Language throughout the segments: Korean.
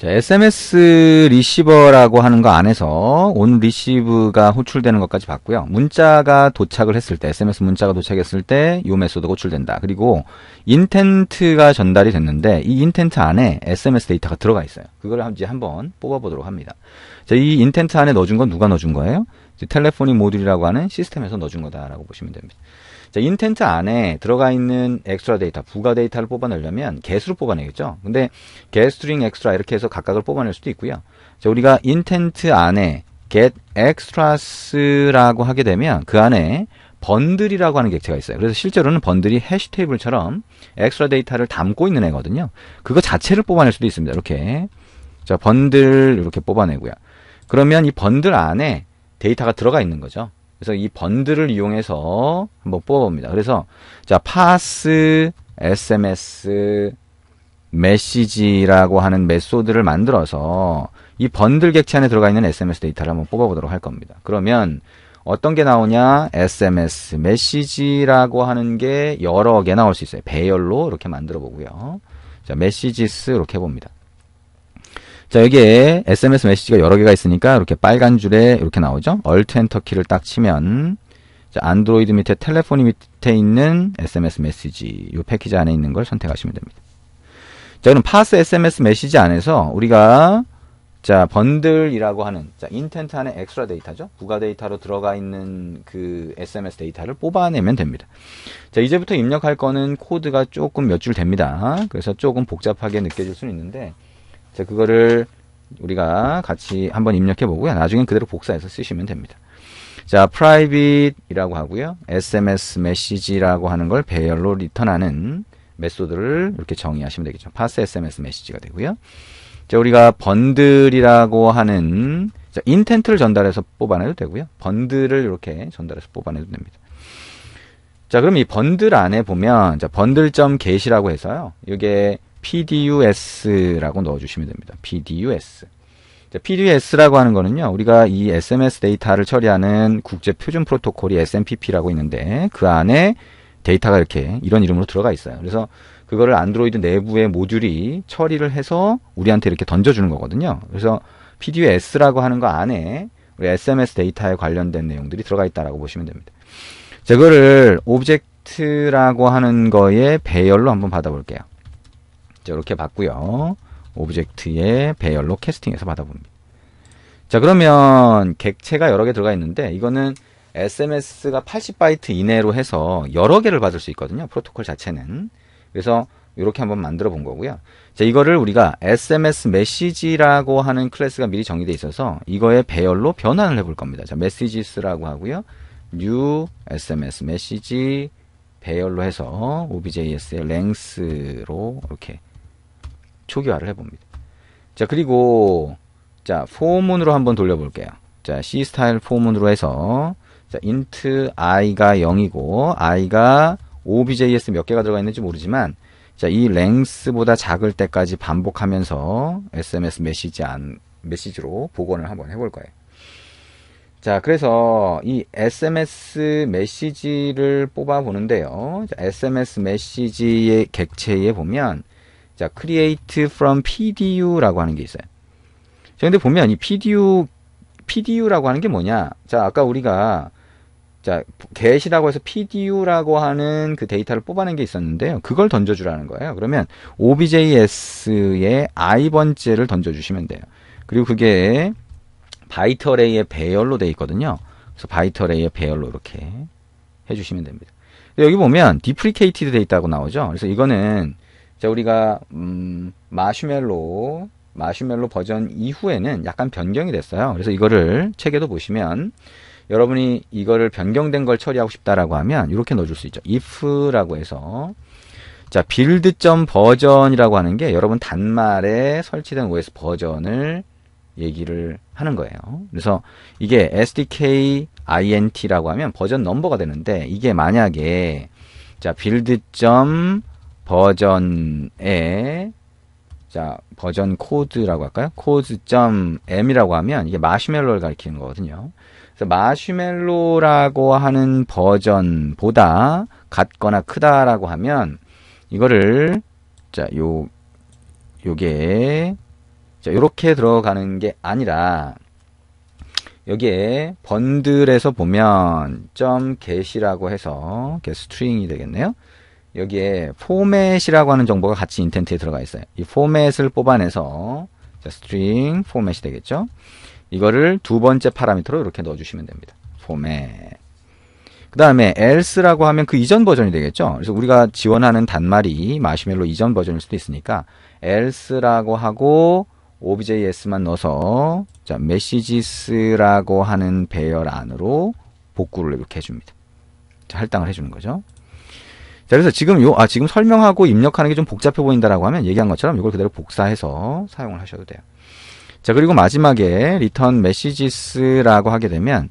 자, SMS 리시버라고 하는 거 안에서 온 리시브가 호출되는 것까지 봤고요. 문자가 도착을 했을 때, SMS 문자가 도착했을 때 이 메소드가 호출된다. 그리고 인텐트가 전달이 됐는데 이 인텐트 안에 SMS 데이터가 들어가 있어요. 그걸 이제 한번 뽑아보도록 합니다. 자, 이 인텐트 안에 넣어준 건 누가 넣어준 거예요? 텔레포니 모듈이라고 하는 시스템에서 넣어준 거다라고 보시면 됩니다. 자, 인텐트 안에 들어가 있는 엑스트라 데이터, 부가 데이터를 뽑아내려면 개수를 뽑아내겠죠. 근데 개스트링 엑스트라 이렇게 해서 각각을 뽑아낼 수도 있고요. 자, 우리가 인텐트 안에 get extras라고 하게 되면 그 안에 번들이라고 하는 객체가 있어요. 그래서 실제로는 번들이 해시 테이블처럼 엑스트라 데이터를 담고 있는 애거든요. 그거 자체를 뽑아낼 수도 있습니다. 이렇게. 자, 번들 이렇게 뽑아내고요. 그러면 이 번들 안에 데이터가 들어가 있는 거죠. 그래서 이 번들을 이용해서 한번 뽑아봅니다. 그래서 자 파스 SMS 메시지라고 하는 메소드를 만들어서 이 번들 객체 안에 들어가 있는 SMS 데이터를 한번 뽑아보도록 할 겁니다. 그러면 어떤 게 나오냐? SMS 메시지라고 하는 게 여러 개 나올 수 있어요. 배열로 이렇게 만들어 보고요. 자, 메시지스 이렇게 해봅니다. 자, 여기에 SMS 메시지가 여러 개가 있으니까 이렇게 빨간 줄에 이렇게 나오죠. 얼트 엔터 키를 딱 치면 자, 안드로이드 밑에 텔레폰이 밑에 있는 SMS 메시지 이 패키지 안에 있는 걸 선택하시면 됩니다. 자, 그럼 파스 SMS 메시지 안에서 우리가 자, 번들이라고 하는 자, 인텐트 안에 엑스트라 데이터죠. 부가 데이터로 들어가 있는 그 SMS 데이터를 뽑아내면 됩니다. 자, 이제부터 입력할 거는 코드가 조금 몇 줄 됩니다. 그래서 조금 복잡하게 느껴질 수는 있는데 자, 그거를 우리가 같이 한번 입력해 보고요. 나중엔 그대로 복사해서 쓰시면 됩니다. 자, private이라고 하고요. SMS 메시지라고 하는 걸 배열로 리턴하는 메소드를 이렇게 정의하시면 되겠죠. pass SMS 메시지가 되고요. 자, 우리가 번들이라고 하는 자, 인텐트를 전달해서 뽑아내도 되고요. 번들을 이렇게 전달해서 뽑아내도 됩니다. 자, 그럼 이 번들 안에 보면 자, 번들.get이라고 해서요. 이게 PDUS라고 넣어주시면 됩니다. PDUS. 자, PDUS라고 하는 거는요, 우리가 이 SMS 데이터를 처리하는 국제 표준 프로토콜이 SMPP라고 있는데, 그 안에 데이터가 이렇게 이런 이름으로 들어가 있어요. 그래서 그거를 안드로이드 내부의 모듈이 처리를 해서 우리한테 이렇게 던져주는 거거든요. 그래서 PDUS라고 하는 거 안에 우리 SMS 데이터에 관련된 내용들이 들어가 있다라고 보시면 됩니다. 자, 그거를 오브젝트라고 하는 거에 배열로 한번 받아볼게요. 자, 이렇게 봤고요. 오브젝트의 배열로 캐스팅해서 받아봅니다. 자, 그러면 객체가 여러 개 들어가 있는데 이거는 SMS가 80바이트 이내로 해서 여러 개를 받을 수 있거든요. 프로토콜 자체는. 그래서 이렇게 한번 만들어 본 거고요. 자, 이거를 우리가 SMS 메시지라고 하는 클래스가 미리 정의되어 있어서 이거의 배열로 변환을 해볼 겁니다. 자, 메시지스라고 하고요. new SMS 메시지 배열로 해서 objs의 length로 이렇게 초기화를 해봅니다. 자, 그리고, 자, 포문으로 한번 돌려볼게요. 자, C 스타일 포문으로 해서, 자, int i가 0이고, i가 objs 몇 개가 들어가 있는지 모르지만, 자, 이 length보다 작을 때까지 반복하면서 SMS 메시지 안, 메시지로 복원을 한번 해볼 거예요. 자, 그래서 이 SMS 메시지를 뽑아 보는데요. 자, SMS 메시지의 객체에 보면 자, create from PDU라고 하는 게 있어요. 자, 근데 보면 이 PDU, PDU라고 하는 게 뭐냐? 자, 아까 우리가 자, get이라고 해서 PDU라고 하는 그 데이터를 뽑아낸 게 있었는데요. 그걸 던져주라는 거예요. 그러면 OBJS의 i번째를 던져주시면 돼요. 그리고 그게 바이트 어레이의 배열로 되어 있거든요. 그래서 바이트 어레이의 배열로 이렇게 해주시면 됩니다. 여기 보면 디프리케이티드 되어 있다고 나오죠. 그래서 이거는 자, 우리가, 음, 마슈멜로, 마슈멜로 버전 이후에는 약간 변경이 됐어요. 그래서 이거를 책에도 보시면, 여러분이 이거를 변경된 걸 처리하고 싶다라고 하면, 이렇게 넣어줄 수 있죠. if라고 해서, 자, 빌드.점 버전이라고 하는 게 여러분 단말에 설치된 OS 버전을 얘기를 하는 거예요. 그래서 이게 SDK INT라고 하면 버전 넘버가 되는데, 이게 만약에, 자, 빌드.점 버전에 자 버전 코드라고 할까요? 코드.m이라고 하면 이게 마시멜로를 가리키는 거거든요. 그래서 마시멜로라고 하는 버전보다 같거나 크다라고 하면 이거를 자 요 요게 자, 이렇게 들어가는 게 아니라 여기에 번들에서 보면 점 get이라고 해서 get string이 되겠네요. 여기에 포맷이라고 하는 정보가 같이 인텐트에 들어가 있어요. 이 포맷을 뽑아내서 자, string 포맷이 되겠죠. 이거를 두 번째 파라미터로 이렇게 넣어주시면 됩니다. 포맷. 그 다음에 else라고 하면 그 이전 버전이 되겠죠. 그래서 우리가 지원하는 단말이 마시멜로 이전 버전일 수도 있으니까 else라고 하고 objs만 넣어서 자 messages라고 하는 배열 안으로 복구를 이렇게 해줍니다. 자, 할당을 해주는 거죠. 자, 그래서 지금 요, 아, 지금 설명하고 입력하는 게 좀 복잡해 보인다라고 하면 얘기한 것처럼 이걸 그대로 복사해서 사용을 하셔도 돼요. 자, 그리고 마지막에 return messages라고 하게 되면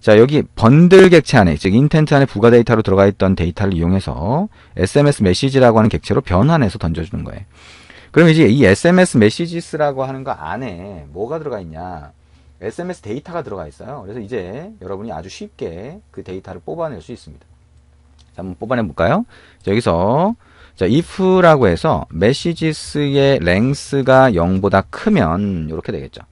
자, 여기 번들 객체 안에, 즉, 인텐트 안에 부가 데이터로 들어가 있던 데이터를 이용해서 SMS 메시지라고 하는 객체로 변환해서 던져주는 거예요. 그럼 이제 이 SMS 메시지스라고 하는 거 안에 뭐가 들어가 있냐? SMS 데이터가 들어가 있어요. 그래서 이제 여러분이 아주 쉽게 그 데이터를 뽑아낼 수 있습니다. 자, 한번 뽑아내 볼까요? 자, 여기서 자, if라고 해서 messages의 length가 0보다 크면 이렇게 되겠죠.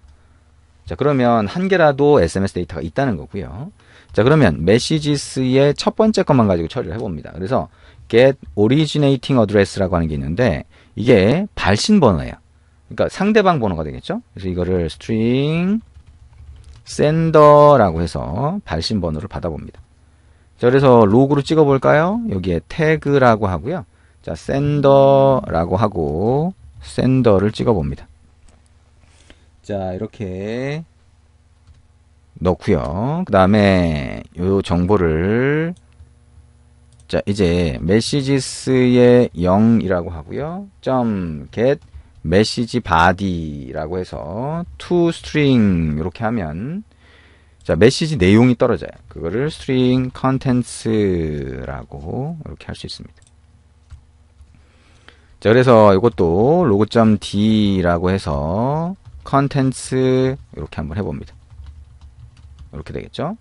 자, 그러면 한 개라도 SMS 데이터가 있다는 거고요. 자, 그러면 messages의 첫 번째 것만 가지고 처리를 해봅니다. 그래서 get originating address라고 하는 게 있는데 이게 발신 번호예요. 그러니까 상대방 번호가 되겠죠. 그래서 이거를 string sender라고 해서 발신 번호를 받아봅니다. 자, 그래서 로그로 찍어볼까요? 여기에 태그라고 하고요. 자, sender라고 하고 sender를 찍어봅니다. 자, 이렇게 넣고요. 그 다음에 요 정보를 자, 이제 messages의 0이라고 하고요. 점 get message body라고 해서 to string 이렇게 하면 자, 메시지 내용이 떨어져요. 그거를 string contents라고 이렇게 할 수 있습니다. 자, 그래서 이것도 로그.d라고 해서 contents 이렇게 한번 해봅니다. 이렇게 되겠죠.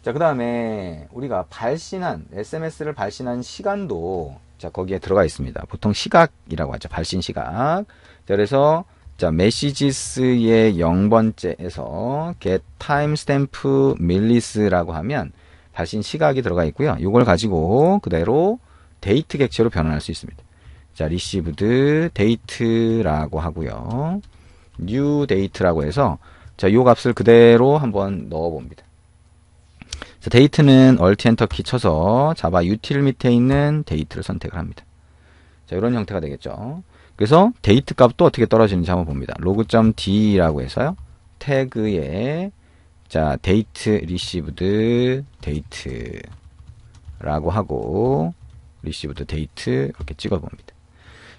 자, 그 다음에 우리가 발신한, SMS를 발신한 시간도 자, 거기에 들어가 있습니다. 보통 시각이라고 하죠. 발신 시각. 자, 그래서 자, messages의 0번째에서 get timestamp millis라고 하면 발신 시각이 들어가 있고요. 이걸 가지고 그대로 데이트 객체로 변환할 수 있습니다. 자, received date라고 하고요. new date라고 해서 자, 요 값을 그대로 한번 넣어 봅니다. 자, 데이트는 Alt 엔터 키 쳐서 자바 util 밑에 있는 데이트를 선택을 합니다. 자, 이런 형태가 되겠죠. 그래서 데이트 값도 어떻게 떨어지는지 한번 봅니다. log.d라고 해서요. 태그에 자, 데이트 리시브드 데이트라고 하고 리시브드 데이트 이렇게 찍어 봅니다.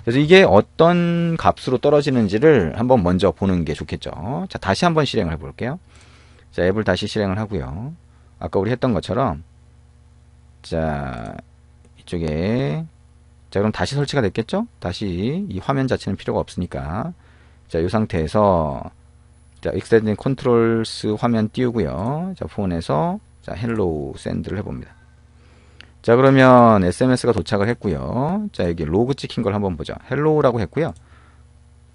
그래서 이게 어떤 값으로 떨어지는지를 한번 먼저 보는 게 좋겠죠. 자, 다시 한번 실행을 해 볼게요. 자, 앱을 다시 실행을 하고요. 아까 우리 했던 것처럼 자, 이쪽에 자, 그럼 다시 설치가 됐겠죠? 다시 이 화면 자체는 필요가 없으니까 자, 이 상태에서 자, extend controls 화면 띄우고요. 자, 폰에서 자, hello send를 해 봅니다. 자, 그러면 SMS가 도착을 했고요. 자, 여기 로그 찍힌 걸 한번 보죠. hello라고 했고요.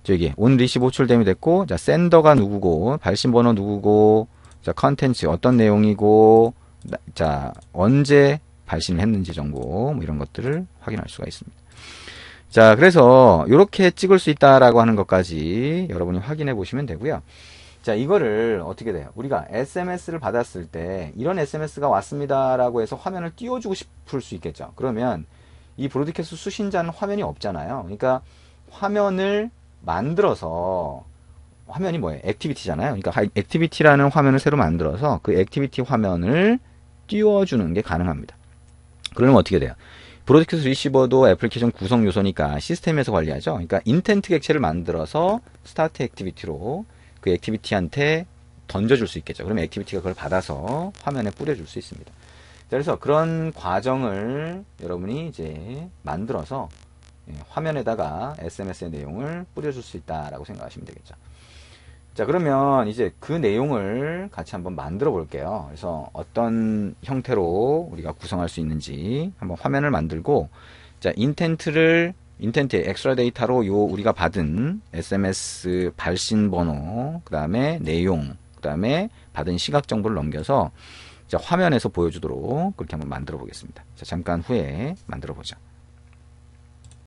저기 온 리시브 호출됨이 됐고, 자, 센더가 누구고, 발신 번호 누구고, 자, 컨텐츠 어떤 내용이고, 자, 언제 발신을 했는지 정보, 뭐 이런 것들을 확인할 수가 있습니다. 자, 그래서 이렇게 찍을 수 있다라고 하는 것까지 여러분이 확인해 보시면 되고요. 자, 이거를 어떻게 돼요? 우리가 SMS를 받았을 때 이런 SMS가 왔습니다라고 해서 화면을 띄워주고 싶을 수 있겠죠. 그러면 이 브로드캐스트 수신자는 화면이 없잖아요. 그러니까 화면을 만들어서 화면이 뭐예요? 액티비티잖아요. 그러니까 액티비티라는 화면을 새로 만들어서 그 액티비티 화면을 띄워주는 게 가능합니다. 그러면 어떻게 돼요? 브로드캐스트 리시버도 애플리케이션 구성 요소니까 시스템에서 관리하죠. 그러니까 인텐트 객체를 만들어서 스타트 액티비티로 그 액티비티한테 던져줄 수 있겠죠. 그러면 액티비티가 그걸 받아서 화면에 뿌려줄 수 있습니다. 그래서 그런 과정을 여러분이 이제 만들어서 예, 화면에다가 SMS의 내용을 뿌려줄 수 있다라고 생각하시면 되겠죠. 자, 그러면 이제 그 내용을 같이 한번 만들어 볼게요. 그래서 어떤 형태로 우리가 구성할 수 있는지 한번 화면을 만들고, 자, 인텐트를 인텐트 엑스트라 데이터로 요 우리가 받은 SMS 발신 번호, 그 다음에 내용, 그 다음에 받은 시각 정보를 넘겨서 자, 화면에서 보여주도록 그렇게 한번 만들어 보겠습니다. 자, 잠깐 후에 만들어 보죠.